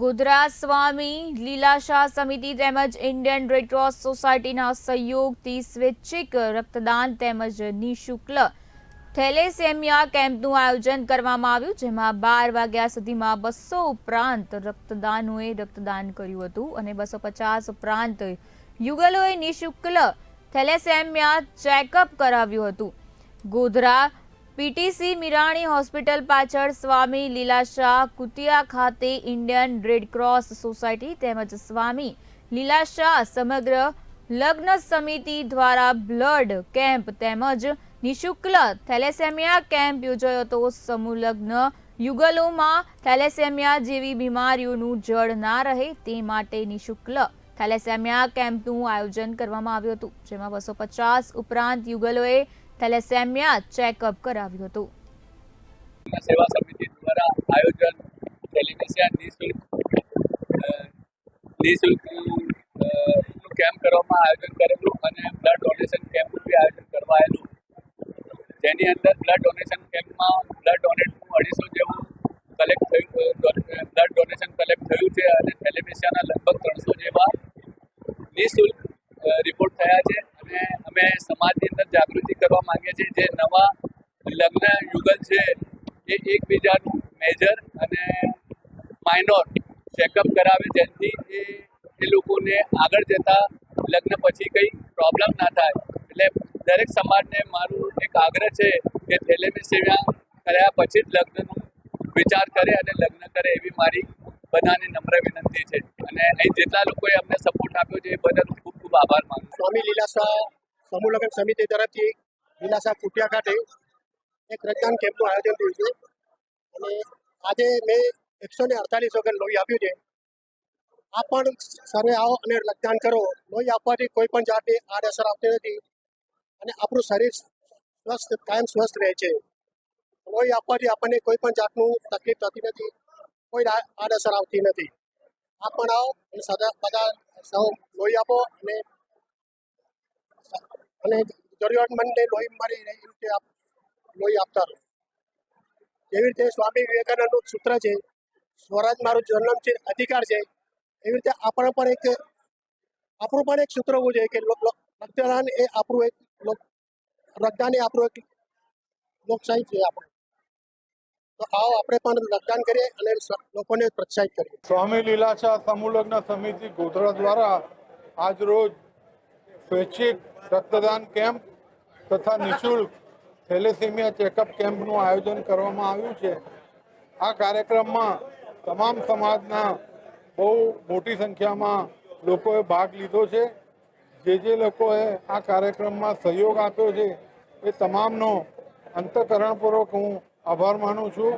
ગોધરા સ્વામી લીલાશાહ સમિતિ તેમજ Indian Red Cross સોસાયટીના સહયોગથી સ્વૈચ્છિક રક્તદાન તેમજ નિઃશુલ્ક થેલેસેમિયા કેમ્પનું આયોજન કરવામાં આવ્યું, જેમાં બાર વાગ્યા સુધીમાં બસો ઉપરાંત રક્તદાનોએ રક્તદાન કર્યું હતું અને બસો પચાસ ઉપરાંત યુગલોએ નિઃશુલ્ક થેલેસેમિયા ચેકઅપ કરાવ્યું હતું. ગોધરા પીટીસી મિરાણી હોસ્પિટલ પાછળ સ્વામી લીલાશાહ કુતિયા ખાતે ઇન્ડિયન રેડક્રોસ સોસાયટી તેમજ સ્વામી લીલાશાહ સમગ્ર લગ્ન સમિતિ દ્વારા બ્લડ કેમ્પ તેમજ નિઃશુલ્ક થેલેસેમિયા કેમ્પ યોજાયો હતો. સમૂહ લગ્ન યુગલોમાં થેલેસેમિયા જેવી બીમારીઓનું જળ ના રહે તે માટે નિઃશુલ્ક થેલેસેમિયા કેમ્પનું આયોજન કરવામાં આવ્યું હતું, જેમાં બસો પચાસ ઉપરાંત યુગલોએ થેલેસેમિયા ચેકઅપ કરાવ્યું હતું. સેવા સમિતિ દ્વારા આયોજન થેલેસેમિયા નિઃશુલ્ક નિઃશુલ્ક કેમ્પ કરવામાં આયોજન કરેલું અને બ્લડ ડોનેશન કેમ્પનું બી આયોજન કરવાયેલું. જેની અંદર બ્લડ ડોનેશન કેમ્પમાં બ્લડ ડોનેટનું અઢીસો જેવું કલેક્ટ થયું બ્લડ ડોનેશન કલેક્ટ થયું છે અને થેલેમિસિયાના લગભગ ત્રણસો જેવા નિઃશુલ્ક રિપોર્ટ થયા છે. અમે સમાજની અંદર જાગૃતિ કરવા માંગીએ છીએ. જે નવા લગ્ન યુગલ છે, એ એકબીજાનું મેજર અને માઇનોર ચેકઅપ કરાવે, જેથી એ એ લોકોને આગળ જતા લગ્ન પછી કંઈ પ્રોબ્લેમ ના થાય. એટલે દરેક સમાજને મારું એક આગ્રહ છે કે થેલેમિસિયા કર્યા પછી જ લગ્નનું વિચાર કરે અને લગ્ન કરે એવી મારી બધાને નમ્ર વિનંતી છે. અને અહીં જેટલા લોકોએ અમને સપોર્ટ આપ્યો છે, એ બદલ ખૂબ ખૂબ આભાર માનું સ્વામી લીલાસા સમૂહ લગ્ન સમિતિ તરફથી વિલાસા કુટિયા ખાતે એક રક્તદાન કેમ્પનું આયોજન થયું છે. અને આજે મેં એકસો ને અડતાલીસ વગર લોહી આપ્યું છે. આ પણ સર્વે આવો અને રક્તદાન કરો. લોહી આપવાથી કોઈ પણ જાતની આડઅસર આવતી નથી અને આપણું શરીર સ્વસ્થ, કાયમ સ્વસ્થ રહે છે. લોહી આપવાથી આપણને કોઈ પણ જાતનું તકલીફ થતી નથી, કોઈ આડઅસર આવતી નથી. આ પણ આવો અને સદા બધા સૌ લોહી આપો અને અને જરૂરિયાતમંદને લોહી મળી રહે એ રીતે લોહી આપતા રહો. જેવી રીતે સ્વામી વિવેકાનંદનું સૂત્ર છે, સ્વરાજ મારું જન્મ છે, અધિકાર છે. એવી રીતે આપણે પણ એક, આપણું પણ એક સૂત્ર હોવું જોઈએ કે રક્તદાન એ આપણું એક રક્તદાન એ આપણું એક લોકશાહી છે આપણે. તો આવો આપણે પણ રક્તદાન કરીએ અને લોકોને પ્રોત્સાહિત કરીએ. સ્વામી લીલાછા સમૂહ સમિતિ ગોધરા દ્વારા આજ રોજ સ્વૈચ્છિક રક્તદાન કેમ્પ તથા નિઃશુલ્ક થેલેસેમિયા ચેકઅપ કેમ્પનું આયોજન કરવામાં આવ્યું છે. આ કાર્યક્રમમાં તમામ સમાજના બહુ મોટી સંખ્યામાં લોકોએ ભાગ લીધો છે. જે જે લોકોએ આ કાર્યક્રમમાં સહયોગ આપ્યો છે, એ તમામનો અંતઃકરણપૂર્વક હું આભાર માનું છું.